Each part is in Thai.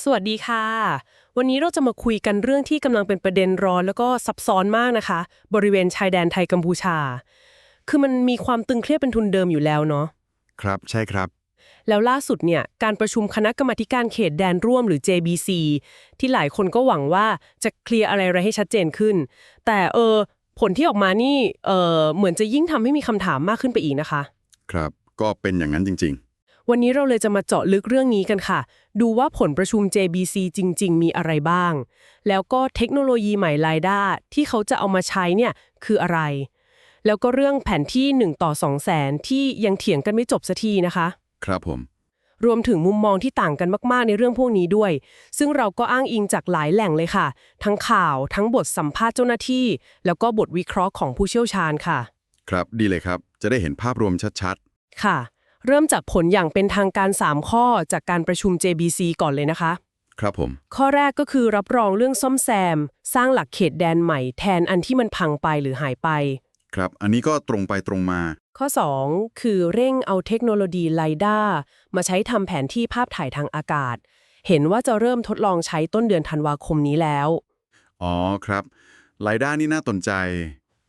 สวัสดีค่ะ วันนี้เราจะมาคุยกันเรื่องที่กำลังเป็นประเด็นร้อนแล้วก็ซับซ้อนมากนะคะ บริเวณชายแดนไทยกัมพูชา คือมันมีความตึงเครียดเป็นทุนเดิมอยู่แล้วเนาะครับใช่ครับ แล้วล่าสุดเนี่ยการประชุมคณะกรรมาธิการเขตแดนร่วมหรือ JBC ที่หลายคนก็หวังว่าจะเคลียร์อะไรๆให้ชัดเจนขึ้น แต่เออผลที่ออกมานี่เออเหมือนจะยิ่งทำให้มีคำถามมากขึ้นไปอีกนะคะ ครับ ก็เป็นอย่างนั้นจริง วันนี้เราเลยจะมาเจาะลึกเรื่องนี้กันค่ะ ดูว่าผลประชุม JBC จริง ๆ มีอะไรบ้าง แล้วก็เทคโนโลยีใหม่ไลด้าที่เขาจะเอามาใช้เนี่ยคืออะไร แล้วก็เรื่องแผนที่ 1 ต่อ 2 แสนที่ยังเถียงกันไม่จบสักทีนะคะๆครับผม รวมถึงมุมมองที่ต่างกันมากๆ ในเรื่องพวกนี้ด้วย ซึ่งเราก็อ้างอิงจากหลายแหล่งเลยค่ะ ทั้งข่าว ทั้งบทสัมภาษณ์เจ้าหน้าที่ แล้วก็บทวิเคราะห์ของผู้เชี่ยวชาญค่ะ ครับ ดีเลยครับ จะได้เห็นภาพรวมชัดค่ะ เริ่มจากผลอย่างเป็นทางการ 3 ข้อจากการประชุม JBC ก่อนเลยนะคะๆครับผม ข้อแรกก็คือรับรองเรื่องซ่อมแซม สร้างหลักเขตแดนใหม่แทนอันที่มันพังไปหรือหายไป ครับ อันนี้ก็ตรงไปตรงมา ข้อ 2 คือเร่งเอาเทคโนโลยีไลด้ามาใช้ทำแผนที่ภาพถ่ายทางอากาศ เห็นว่าจะเริ่มทดลองใช้ต้นเดือนธันวาคมนี้แล้ว อ๋อครับไลด้านี่น่าสนใจ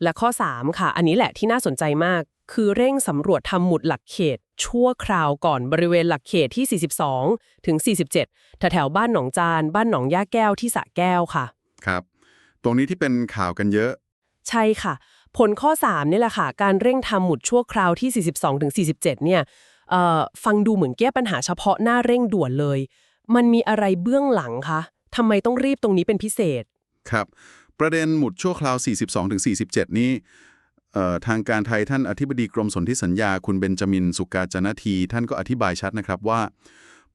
และข้อ 3 ค่ะ อันนี้แหละที่น่าสนใจมาก คือเร่งสำรวจทำหมุดหลักเขต ชั่วคราวก่อนบริเวณหลักเขตที่ 42 ถึง 47 แถวๆบ้านหนองจาน บ้านหนองย่าแก้วที่สระแก้วค่ะ ครับ ตรงนี้ที่เป็นข่าวกันเยอะ ใช่ค่ะ ผลข้อ 3 นี่แหละค่ะ การเร่งทำหมุดชั่วคราวที่ 42 ถึง 47 เนี่ยเอ่อฟังดูเหมือนแก้ปัญหาเฉพาะหน้าเร่งด่วนเลย มันมีอะไรเบื้องหลังคะทำไมต้องรีบตรงนี้เป็นพิเศษ ครับ ประเด็นหมุดชั่วคราว 42-47 นี้เอ่อ ทางการไทยท่านอธิบดีกรมสนธิสัญญาคุณเบนจามินสุกาจนาที ท่านก็อธิบายชัดนะครับว่า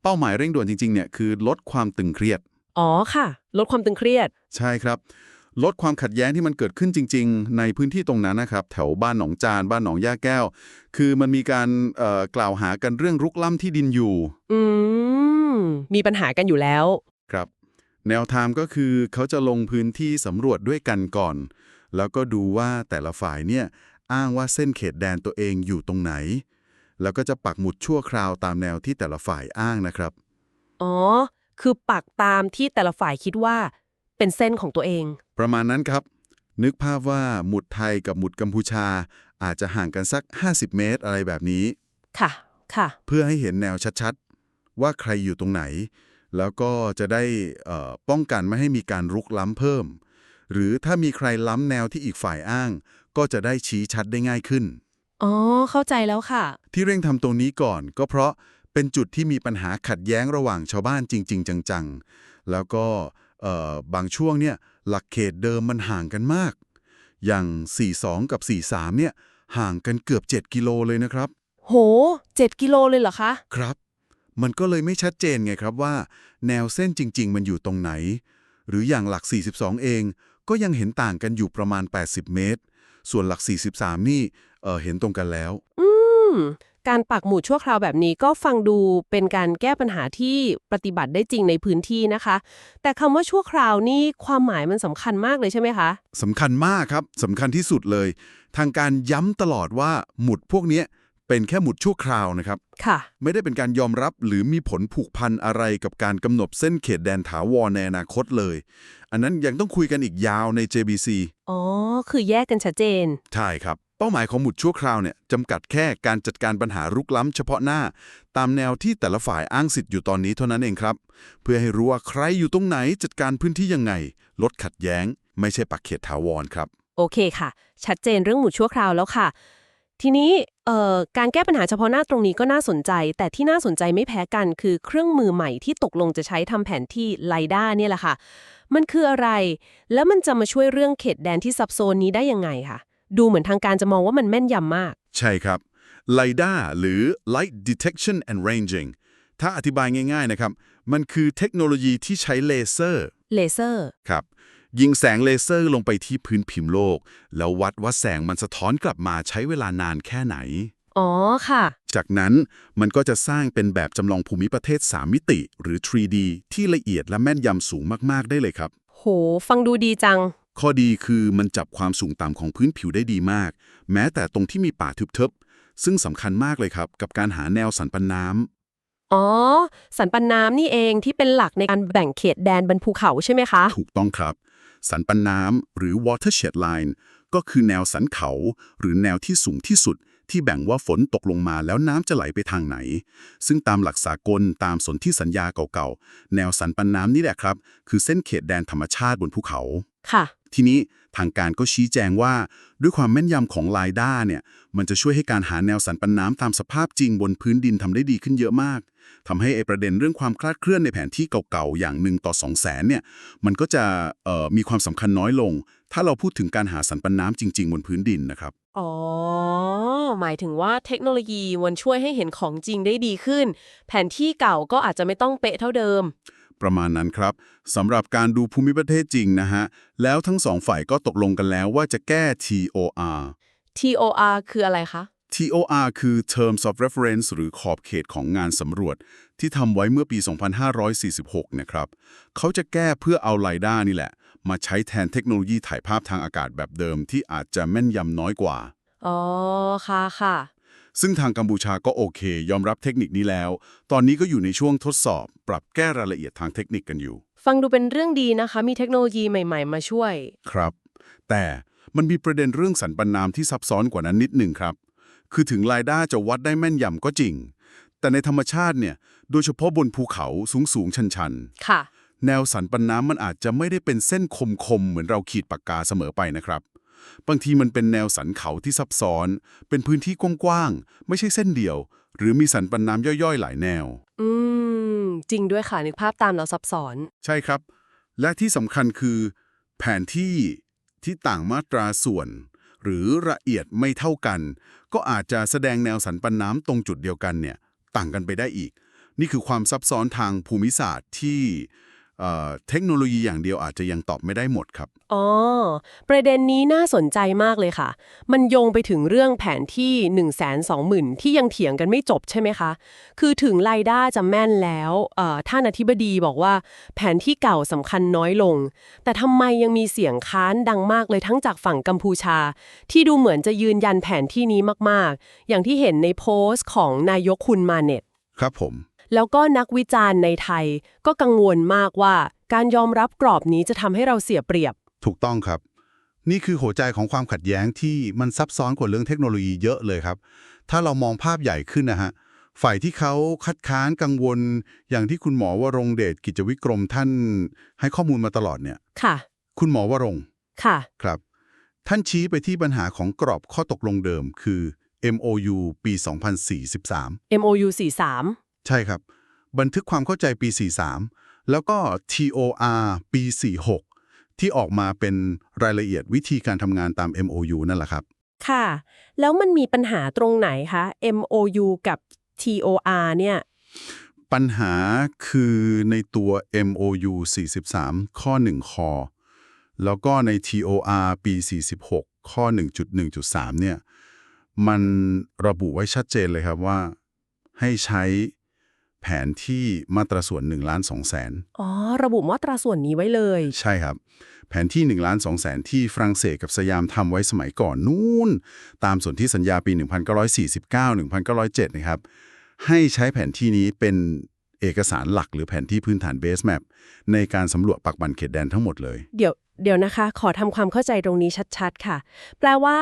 เป้าหมายเร่งด่วนจริงๆเนี่ยคือลดความตึงเครียด อ๋อค่ะ ลดความตึงเครียด ใช่ครับ ลดความขัดแย้งที่มันเกิดขึ้นจริง ๆ ในพื้นที่ตรงนั้นนะครับ แถวบ้านหนองจาน บ้านหนองย่าแก้ว คือมันมีการเอ่อกล่าวหากันเรื่องรุกล้ำที่ดินอยู่ อืมมีปัญหากันอยู่แล้ว ครับ แนวทางก็คือเขาจะลงพื้นที่สำรวจด้วยกันก่อน แล้วก็ดูว่าแต่ละฝ่ายเนี่ยอ้างว่าเส้นเขตแดนตัวเองอยู่ตรงไหน แล้วก็จะปักหมุดชั่วคราวตามแนวที่แต่ละฝ่ายอ้างนะครับ อ๋อ คือปักตามที่แต่ละฝ่ายคิดว่า เป็นเส้นของตัวเอง ประมาณนั้นครับ นึกภาพว่าหมุดไทยกับหมุดกัมพูชา อาจจะห่างกันสัก 50 เมตรอะไรแบบนี้ ค่ะ ค่ะ เพื่อให้เห็นแนวชัดๆ ว่าใครอยู่ตรงไหน แล้วก็จะได้เอ่อป้องกันไม่ให้มีการรุกล้ำเพิ่ม หรือถ้ามีใครล้ำแนวที่อีกฝ่ายอ้าง ก็จะได้ชี้ชัดได้ง่ายขึ้น อ๋อ เข้าใจแล้วค่ะ ที่เร่งทำตรงนี้ก่อน ก็เพราะเป็นจุดที่มีปัญหาขัดแย้งระหว่างชาวบ้านจริง ๆ จังๆ แล้วก็เอ่อบางช่วงเนี่ยหลักเขตเดิมมันห่างกันมาก อย่าง 42 กับ 43 เนี่ยห่างกันเกือบ 7 กิโลเลยนะครับ โหเจ็ดกิโลเลยเหรอคะ ครับ มันก็เลยไม่ชัดเจนไงครับว่า แนวเส้นจริง ๆ มันอยู่ตรงไหน หรืออย่างหลัก 42 เอง ก็ยังเห็นต่างกันอยู่ประมาณ 80 เมตร ส่วนหลัก 43 นี่เออเห็นตรงกันแล้ว อืม การปักหมุดชั่วคราวแบบนี้ก็ฟังดูเป็นการแก้ปัญหาที่ปฏิบัติได้จริงในพื้นที่นะคะ แต่คำว่าชั่วคราวนี่ความหมายมันสำคัญมากเลยใช่ไหมคะสำคัญมากครับสำคัญที่สุดเลย ทางการย้ำตลอดว่าหมุดพวกเนี้ย เป็นแค่หมุดชั่วคราวนะครับ ค่ะ ไม่ได้เป็นการยอมรับหรือมีผลผูกพันอะไรกับการกำหนดเส้นเขตแดนถาวรในอนาคตเลย อันนั้นยังต้องคุยกันอีกยาวใน JBC อ๋อ คือแยกกันชัดเจน ใช่ครับ เป้าหมายของหมุดชั่วคราวเนี่ยจำกัดแค่การจัดการปัญหารุกล้ำเฉพาะหน้า ตามแนวที่แต่ละฝ่ายอ้างสิทธิ์อยู่ตอนนี้เท่านั้นเองครับ เพื่อให้รู้ว่าใครอยู่ตรงไหนจัดการพื้นที่ยังไง ลดขัดแย้ง ไม่ใช่ปักเขตถาวรครับ โอเคค่ะ ชัดเจนเรื่องหมุดชั่วคราวแล้วค่ะ ทีนี้ เอ่อการแก้ปัญหาเฉพาะหน้าตรงนี้ก็น่าสนใจ แต่ที่น่าสนใจไม่แพ้กันคือเครื่องมือใหม่ที่ตกลงจะใช้ทำแผนที่ไลด้าเนี่ยแหละค่ะ มันคืออะไร แล้วมันจะมาช่วยเรื่องเขตแดนที่ซับซ้อนนี้ได้ยังไงคะดูเหมือนทางการจะมองว่ามันแม่นยำมาก ใช่ครับ LiDAR หรือ Light Detection and Ranging ถ้าอธิบายง่าย ๆ นะครับ มันคือเทคโนโลยีที่ใช้เลเซอร์ เลเซอร์ ครับ ยิงแสงเลเซอร์ลงไปที่พื้นผิวโลก แล้ววัดว่าแสงมันสะท้อนกลับมาใช้เวลานานแค่ไหน อ๋อค่ะ จากนั้นมันก็จะสร้างเป็นแบบจำลองภูมิประเทศ 3 มิติหรือ 3D ที่ละเอียดและแม่นยำสูงมาก ๆ ได้เลยครับ โห ฟังดูดีจัง ข้อดีคือมันจับความสูงต่ำของพื้นผิวได้ดีมาก แม้แต่ตรงที่มีป่าทึบๆซึ่งสำคัญมากเลยครับ กับการหาแนวสันปันน้อ๋อ สันปันน้ำนี่เองที่เป็นหลักในการแบ่งเขตแดนบนภูเขาใช่ไหมคะ ถูกต้องครับ สันปันน้ำหรือ watershed line ก็คือแนวสันเขา หรือแนวที่สูงที่สุด ที่แบ่งว่าฝนตกลงมาแล้วน้ำจะไหลไปทางไหน ซึ่งตามหลักสากลตามสนธิสัญญาเก่าๆ แนวสันปันน้ำนี่แหละครับ คือเส้นเขตแดนธรรมชาติบนภูเขา ค่ะ ทีนี้ทางการก็ชี้แจงว่า ด้วยความแม่นยำของไลด้าเนี่ยมันจะช่วยให้การหาแนวสันปันน้ำตามสภาพจริงบนพื้นดินทำได้ดีขึ้นเยอะมากทำให้ไอประเด็นเรื่องความคลาดเคลื่อนในแผนที่เก่าๆอย่างหนึ่งต่อ2 0 0แสนเนี่ยมันก็จะเอ่อมีความสำคัญน้อยลง ถ้าเราพูดถึงการหาสันปันน้ำจริง ๆ บนพื้นดินนะครับอ๋อ หมายถึงว่าเทคโนโลยีมันช่วยให้เห็นของจริงได้ดีขึ้น แผนที่เก่าก็อาจจะไม่ต้องเป๊ะเท่าเดิม ประมาณนั้นครับสำหรับการดูภูมิประเทศจริงนะฮะ แล้วทั้งสองฝ่ายก็ตกลงกันแล้วว่าจะแก้ TOR TOR คืออะไรคะ TOR คือ Terms of Reference หรือขอบเขตของงานสำรวจ ที่ทำไว้เมื่อปี 2546 นะครับ เขาจะแก้เพื่อเอาไลด้านี่แหละ มาใช้แทนเทคโนโลยีถ่ายภาพทางอากาศแบบเดิมที่อาจจะแม่นยำน้อยกว่า อ๋อ ค่ะค่ะ ซึ่งทางกัมพูชาก็โอเค ยอมรับเทคนิคนี้แล้ว ตอนนี้ก็อยู่ในช่วงทดสอบ ปรับแก้รายละเอียดทางเทคนิคกันอยู่ ฟังดูเป็นเรื่องดีนะคะ มีเทคโนโลยีใหม่ ๆ มาช่วย ครับ แต่มันมีประเด็นเรื่องสันปันน้ำที่ซับซ้อนกว่านั้นนิดหนึ่งครับ คือถึงรายได้จะวัดได้แม่นยำก็จริง แต่ในธรรมชาติเนี่ย โดยเฉพาะบนภูเขาสูงสูงๆชันชันค่ะๆแนวสันปันน้ำมันอาจจะไม่ได้เป็นเส้นคมๆเหมือนเราขีดปากกาเสมอไปนะครับ บางทีมันเป็นแนวสันเขาที่ซับซ้อน เป็นพื้นที่กว้างๆ ไม่ใช่เส้นเดียว หรือมีสันปันน้ำย่อยๆ หลายแนว อืม จริงด้วยค่ะ นึกภาพตามแล้วซับซ้อน ใช่ครับ และที่สำคัญคือ แผนที่ที่ต่างมาตราส่วน หรือละเอียดไม่เท่ากัน ก็อาจจะแสดงแนวสันปันน้ำตรงจุดเดียวกันเนี่ย ต่างกันไปได้อีก นี่คือความซับซ้อนทางภูมิศาสตร์ที่ เอ่อเทคโนโลยีอย่างเดียวอาจจะยังตอบไม่ได้หมดครับ อ๋อ ประเด็นนี้น่าสนใจมากเลยค่ะ มันโยงไปถึงเรื่องแผนที่ 1 2 0 0 0 0 ที่ยังเถียงกันไม่จบใช่ไหมคะ คือถึงไลด้าจะแม่นแล้วเอ่อท่านอธิบดีบอกว่า แผนที่เก่าสำคัญน้อยลง แต่ทำไมยังมีเสียงค้านดังมากเลยทั้งจากฝั่งกัมพูชา ที่ดูเหมือนจะยืนยันแผนที่นี้มากๆ อย่างที่เห็นในโพสต์ของนายกคุณมาเน็ต ครับผม แล้วก็นักวิจารณ์ในไทย ก็กังวลมากว่าการยอมรับกรอบนี้จะทำให้เราเสียเปรียบ ถูกต้องครับ นี่คือหัวใจของความขัดแย้งที่มันซับซ้อนกว่าเรื่องเทคโนโลยีเยอะเลยครับ ถ้าเรามองภาพใหญ่ขึ้นนะฮะฝ่ายที่เขาคัดค้านกังวล อย่างที่คุณหมอวรงค์เดชกิจวิกรมท่าน ให้ข้อมูลมาตลอดเนี่ยค่ะ คุณหมอวรงค์ค่ะครับ ท่านชี้ไปที่ปัญหาของกรอบข้อตกลงเดิมคือ MOU ปี 2043 MOU 43 ใช่ครับ บันทึกความเข้าใจปี 43 แล้วก็ TOR ปี 46 ที่ออกมาเป็นรายละเอียดวิธีการทำงานตาม MOU นั่นแหละครับ ค่ะ แล้วมันมีปัญหาตรงไหนคะ MOU กับ TOR เนี่ย ปัญหาคือในตัว MOU 43 ข้อ1คอแล้วก็ใน TOR ปี 46 ข้อ 1.1.3 เนี่ย มันระบุไว้ชัดเจนเลยครับว่า ให้ใช้ แผนที่มาตราส่วน1ล้าน2แสนอ๋อ ระบุมาตราส่วนนี้ไว้เลย ใช่ครับ แผนที่1ล้าน2แสนที่ฝรั่งเศสกับสยามทำไว้สมัยก่อนนู่น ตามส่วนที่สัญญาปี 1949 1907 นะครับ ให้ใช้แผนที่นี้เป็นเอกสารหลักหรือแผนที่พื้นฐาน Base Map ในการสำรวจปักบันเขตแดนทั้งหมดเลย เดี๋ยว เดี๋ยวนะคะ ขอทำความเข้าใจตรงนี้ชัดๆ ค่ะ แปลว่า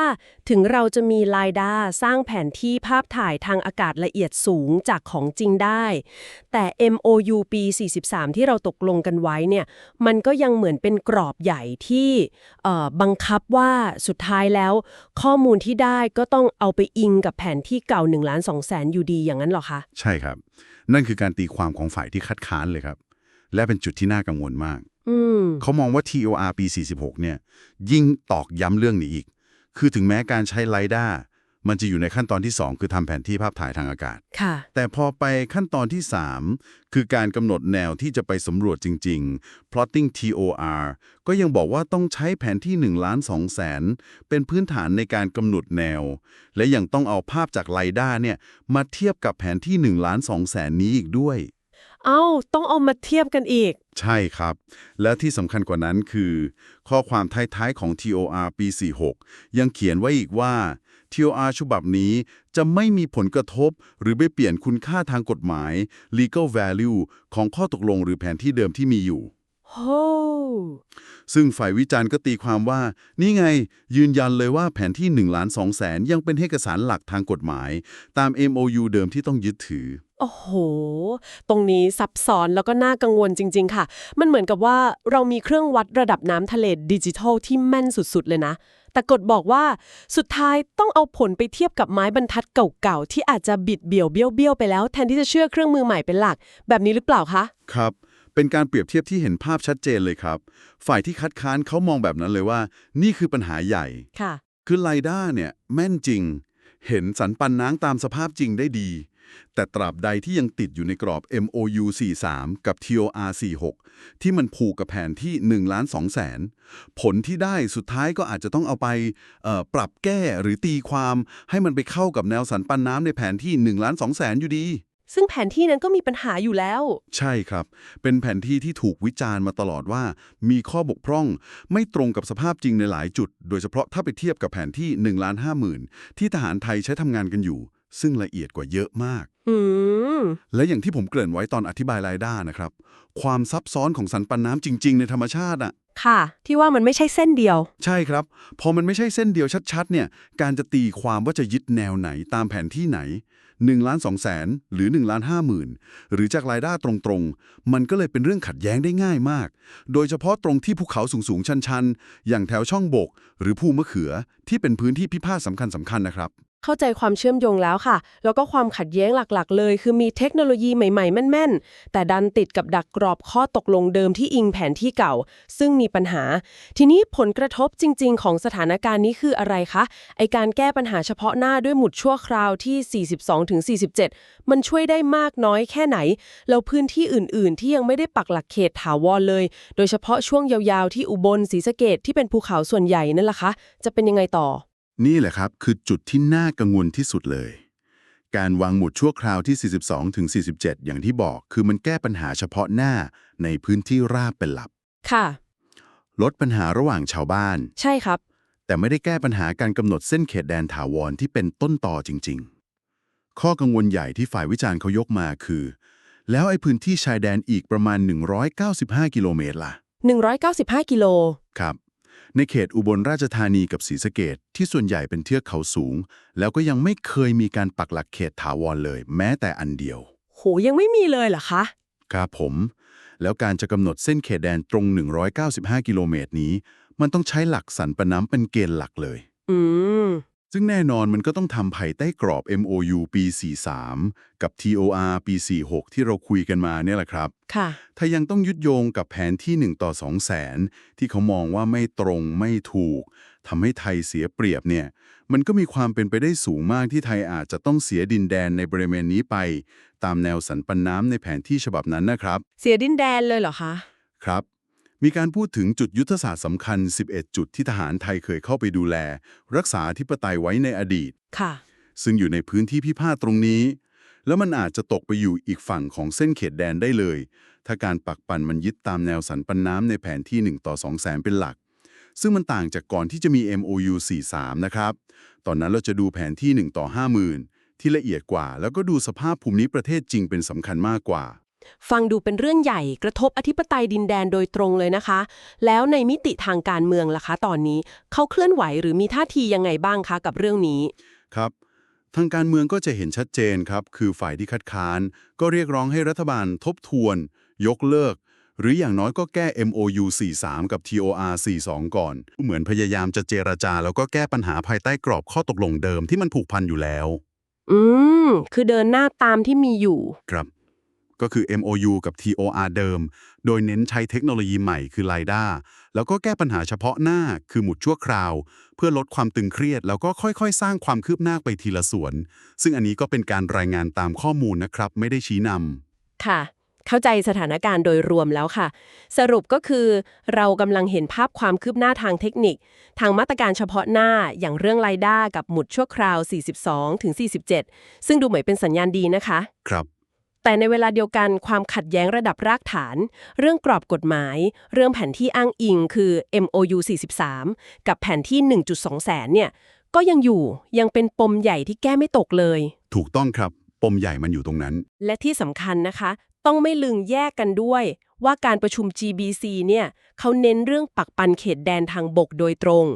ถึงเราจะมีไลด้าสร้างแผนที่ภาพถ่ายทางอากาศละเอียดสูงจากของจริงได้ แต่ MOU ปี 43 ที่เราตกลงกันไว้เนี่ย มันก็ยังเหมือนเป็นกรอบใหญ่ที่บังคับว่าสุดท้ายแล้ว ข้อมูลที่ได้ก็ต้องเอาไปอิงกับแผนที่เก่า1ล้าน2แสนอยู่ดีอย่างนั้นเหรอคะ ใช่ครับ นั่นคือการตีความของฝ่ายที่คัดค้านเลยครับ และเป็นจุดที่น่ากังวลมาก เขามองว่า TOR ปี 46 เนี่ย ยิ่งตอกย้ำเรื่องนี้อีก คือถึงแม้การใช้ไลด้ามันจะอยู่ในขั้นตอนที่ 2 คือทำแผนที่ภาพถ่ายทางอากาศค่ะแต่พอไปขั้นตอนที่ 3 คือการกำหนดแนวที่จะไปสำรวจจริง ๆ plotting TOR ก็ยังบอกว่าต้องใช้แผนที่ 1 ล้าน2แสน เป็นพื้นฐานในการกำหนดแนว และยังต้องเอาภาพจากไลด้าเนี่ยมาเทียบกับแผนที่ 1 ล้าน2แสนนี้อีกด้วย เอ้า ต้องเอามาเทียบกันอีก ใช่ครับ และที่สำคัญกว่านั้นคือ ข้อความท้ายๆของ TOR ปี 46 ยังเขียนไว้อีกว่า TOR ฉบับนี้จะไม่มีผลกระทบ หรือไปเปลี่ยนคุณค่าทางกฎหมาย legal value ของข้อตกลงหรือแผนที่เดิมที่มีอยู่ โอ้ซึ่งฝ่ายวิจารณ์ก็ตีความว่า นี่ไง ยืนยันเลยว่าแผนที่1ล้าน2แสนยังเป็นเอกสารหลักทางกฎหมาย ตาม MOU เดิมที่ต้องยึดถือ โอ้โห ตรงนี้ซับซ้อนแล้วก็น่ากังวลจริง ๆ ค่ะ มันเหมือนกับว่าเรามีเครื่องวัดระดับน้ำทะเลดิจิทัลที่แม่นสุด ๆ เลยนะ แต่กฎบอกว่าสุดท้ายต้องเอาผลไปเทียบกับไม้บรรทัดเก่าๆที่อาจจะบิดเบี้ยวเบี้ยวเบี้ยวไปแล้ว แทนที่จะเชื่อเครื่องมือใหม่เป็นหลัก แบบนี้หรือเปล่าคะ ครับ เป็นการเปรียบเทียบที่เห็นภาพชัดเจนเลยครับ ฝ่ายที่คัดค้านเขามองแบบนั้นเลยว่า นี่คือปัญหาใหญ่ ค่ะ คือไลด้าเนี่ยแม่นจริง เห็นสันปันน้ำตามสภาพจริงได้ดี แต่ตราบใดที่ยังติดอยู่ในกรอบ MOU 43 กับ TOR 46 ที่มันผูกกับแผนที่ 1 ล้าน2แสน ผลที่ได้สุดท้ายก็อาจจะต้องเอาไปเอ่อปรับแก้หรือตีความให้มันไปเข้ากับแนวสันปันน้ำในแผนที่ 1 ล้าน2แสนอยู่ดี ซึ่งแผนที่นั้นก็มีปัญหาอยู่แล้ว ใช่ครับ เป็นแผนที่ที่ถูกวิจารณ์มาตลอดว่า มีข้อบกพร่อง ไม่ตรงกับสภาพจริงในหลายจุด โดยเฉพาะถ้าไปเทียบกับแผนที่1ล้าน5หมื่นที่ทหารไทยใช้ทำงานกันอยู่ ซึ่งละเอียดกว่าเยอะมาก อืม และอย่างที่ผมเกริ่นไว้ตอนอธิบายรายด้านะครับ ความซับซ้อนของสันปันน้ำจริง ๆ ในธรรมชาติอะ ค่ะ ที่ว่ามันไม่ใช่เส้นเดียว ใช่ครับ พอมันไม่ใช่เส้นเดียวชัดๆ เนี่ย การจะตีความว่าจะยึดแนวไหนตามแผนที่ไหน1ล้าน2แสนหรือ1ล้าน5หมื่นหรือจากรายได้ตรงๆ มันก็เลยเป็นเรื่องขัดแย้งได้ง่ายมาก โดยเฉพาะตรงที่ภูเขาสูงๆ ชันๆ อย่างแถวช่องบก หรือภูมะเขือที่เป็นพื้นที่พิพาทสำคัญสำคัญๆนะครับ เข้าใจความเชื่อมโยงแล้วค่ะ แล้วก็ความขัดแย้งหลักๆ เลย คือมีเทคโนโลยีใหม่ๆ แม่นๆ แต่ดันติดกับดักกรอบข้อตกลงเดิมที่อิงแผนที่เก่า ซึ่งมีปัญหา ทีนี้ผลกระทบจริง ๆ ของสถานการณ์นี้คืออะไรคะ ไอการแก้ปัญหาเฉพาะหน้าด้วยหมุดชั่วคราวที่ 42-47 มันช่วยได้มากน้อยแค่ไหน แล้วพื้นที่อื่น ๆ ที่ยังไม่ได้ปักหลักเขตถาวรเลย โดยเฉพาะช่วงยาวๆ ที่อุบลศรีสะเกดที่เป็นภูเขาส่วนใหญ่นั่นล่ะคะ จะเป็นยังไงต่อ นี่แหละครับคือจุดที่น่ากังวลที่สุดเลย การวางหมุดชั่วคราวที่ 42ถึง47 อย่างที่บอกคือมันแก้ปัญหาเฉพาะหน้าในพื้นที่ราบเป็นหลัก ค่ะ ลดปัญหาระหว่างชาวบ้าน ใช่ครับ แต่ไม่ได้แก้ปัญหาการกำหนดเส้นเขตแดนถาวรที่เป็นต้นต่อจริง ๆ ข้อกังวลใหญ่ที่ฝ่ายวิจารณ์เขายกมาคือ แล้วไอ้พื้นที่ชายแดนอีกประมาณ 195 กิโลเมตรล่ะ 195 กิโล ครับ ในเขตอุบลราชธานีกับศรีสะเกดที่ส่วนใหญ่เป็นเทือกเขาสูง แล้วก็ยังไม่เคยมีการปักหลักเขตถาวรเลย แม้แต่อันเดียว โหยังไม่มีเลยเหรอคะครับผม แล้วการจะกำหนดเส้นเขตแดนตรง 195 กิโลเมตรนี้ มันต้องใช้หลักสันปะน้ำเป็นเกณฑ์หลักเลย อืม ซึ่งแน่นอนมันก็ต้องทำภายใต้กรอบ MOU ปี 43 กับ TOR ปี 46 ที่เราคุยกันมาเนี่ยแหละครับ ค่ะ ถ้ายังต้องยึดโยงกับแผนที่ 1 ต่อ 2 แสน ที่เขามองว่าไม่ตรงไม่ถูกทำให้ไทยเสียเปรียบเนี่ย มันก็มีความเป็นไปได้สูงมากที่ไทยอาจจะต้องเสียดินแดนในบริเวณนี้ไป ตามแนวสันปันน้ำในแผนที่ฉบับนั้นนะครับ เสียดินแดนเลยเหรอคะ ครับ มีการพูดถึงจุดยุทธศาสตร์สำคัญ 11 จุดที่ทหารไทยเคยเข้าไปดูแล รักษาอธิปไตยไว้ในอดีต ค่ะ ซึ่งอยู่ในพื้นที่พิพาทตรงนี้ แล้วมันอาจจะตกไปอยู่อีกฝั่งของเส้นเขตแดนได้เลย ถ้าการปักปันมันยึดตามแนวสันปันน้ำในแผนที่ 1 ต่อ 2 แสนเป็นหลัก ซึ่งมันต่างจากก่อนที่จะมี MOU 43 นะครับ ตอนนั้นเราจะดูแผนที่ 1 ต่อ 50,000 ที่ละเอียดกว่า แล้วก็ดูสภาพภูมิประเทศจริงเป็นสำคัญมากกว่า ฟังดูเป็นเรื่องใหญ่กระทบอธิปไตยดินแดนโดยตรงเลยนะคะ แล้วในมิติทางการเมืองล่ะคะ ตอนนี้เขาเคลื่อนไหวหรือมีท่าทียังไงบ้างคะกับเรื่องนี้ ครับทางการเมืองก็จะเห็นชัดเจนครับ คือฝ่ายที่คัดค้าน ก็เรียกร้องให้รัฐบาลทบทวน ยกเลิก หรืออย่างน้อยก็แก้ MOU 43 กับ TOR 42 ก่อน เหมือนพยายามจะเจรจา แล้วก็แก้ปัญหาภายใต้กรอบข้อตกลงเดิมที่มันผูกพันอยู่แล้ว อืม คือเดินหน้าตามที่มีอยู่ ครับ ก็คือ MOU กับ TOR เดิม โดยเน้นใช้เทคโนโลยีใหม่คือ LiDAR แล้วก็แก้ปัญหาเฉพาะหน้าคือหมุดชั่วคราว เพื่อลดความตึงเครียด แล้วก็ค่อยๆ สร้างความคืบหน้าไปทีละส่วน ซึ่งอันนี้ก็เป็นการรายงานตามข้อมูลนะครับ ไม่ได้ชี้นำค่ะ เข้าใจสถานการณ์โดยรวมแล้วค่ะ สรุปก็คือ เรากำลังเห็นภาพความคืบหน้าทางเทคนิค ทางมาตรการเฉพาะหน้าอย่างเรื่องไลด้ากับหมุดชั่วคราว 42ถึง47 ซึ่งดูเหมือนเป็นสัญญาณดีนะคะ ครับ แต่ในเวลาเดียวกันความขัดแย้งระดับรากฐาน เรื่องกรอบกฎหมาย เรื่องแผนที่อ้างอิงคือ MOU 43 กับแผนที่ 1.2 แสนเนี่ยก็ก็ยังอยู่ยังเป็นปมใหญ่ที่แก้ไม่ตกเลย ถูกต้องครับ ปมใหญ่มันอยู่ตรงนั้น และที่สำคัญนะคะ ต้องไม่ลืมแยกกันด้วย ว่าการประชุม GBC เนี่ยเขาเน้นเรื่องปักปันเขตแดนทางบกโดยตรง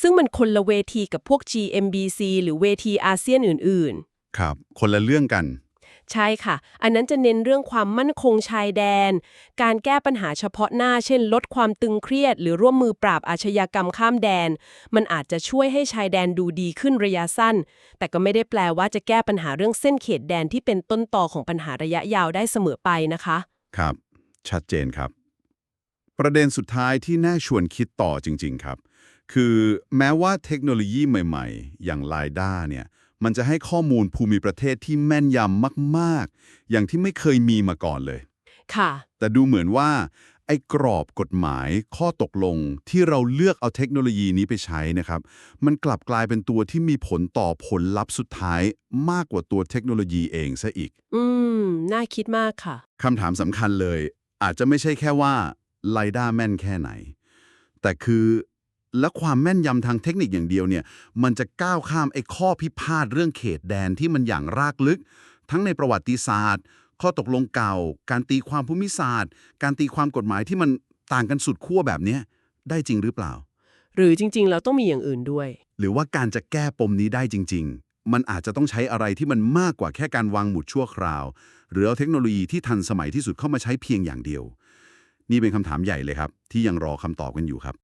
ซึ่งมันคนละเวทีกับพวก GMBC หรือเวทีอาเซียนอื่น ๆ ครับ คนละเรื่องกัน ใช่ค่ะ อันนั้นจะเน้นเรื่องความมั่นคงชายแดน การแก้ปัญหาเฉพาะหน้า เช่น ลดความตึงเครียด หรือร่วมมือปราบอาชญากรรมข้ามแดน มันอาจจะช่วยให้ชายแดนดูดีขึ้นระยะสั้น แต่ก็ไม่ได้แปลว่าจะแก้ปัญหาเรื่องเส้นเขตแดนที่เป็นต้นต่อของปัญหาระยะยาวได้เสมอไปนะคะ ครับ ชัดเจนครับ ประเด็นสุดท้ายที่น่าชวนคิดต่อจริง ๆ ครับ คือแม้ว่าเทคโนโลยีใหม่ ๆ อย่าง l i d a เนี่ย มันจะให้ข้อมูลภูมิประเทศที่แม่นยำมากๆ อย่างที่ไม่เคยมีมาก่อนเลย ค่ะ แต่ดูเหมือนว่า ไอ้กรอบกฎหมายข้อตกลงที่เราเลือกเอาเทคโนโลยีนี้ไปใช้นะครับ มันกลับกลายเป็นตัวที่มีผลต่อผลลัพธ์สุดท้ายมากกว่าตัวเทคโนโลยีเองซะอีกอืม น่าคิดมากค่ะ คำถามสำคัญเลย อาจจะไม่ใช่แค่ว่าไลด้าแม่นแค่ไหน แต่คือ และความแม่นยำทางเทคนิคอย่างเดียวเนี่ย มันจะก้าวข้ามไอ้ข้อพิพาทเรื่องเขตแดนที่มันอย่างรากลึก ทั้งในประวัติศาสตร์ ข้อตกลงเก่า การตีความภูมิศาสตร์ การตีความกฎหมายที่มันต่างกันสุดขั้วแบบเนี้ยได้จริงหรือเปล่า หรือจริงๆแล้วต้องมีอย่างอื่นด้วย หรือว่าการจะแก้ปมนี้ได้จริง ๆ มันอาจจะต้องใช้อะไรที่มันมากกว่าแค่การวางหมุดชั่วคราว หรือเอาเทคโนโลยีที่ทันสมัยที่สุดเข้ามาใช้เพียงอย่างเดียว นี่เป็นคำถามใหญ่เลยครับ ที่ยังรอคำตอบกันอยู่ครับ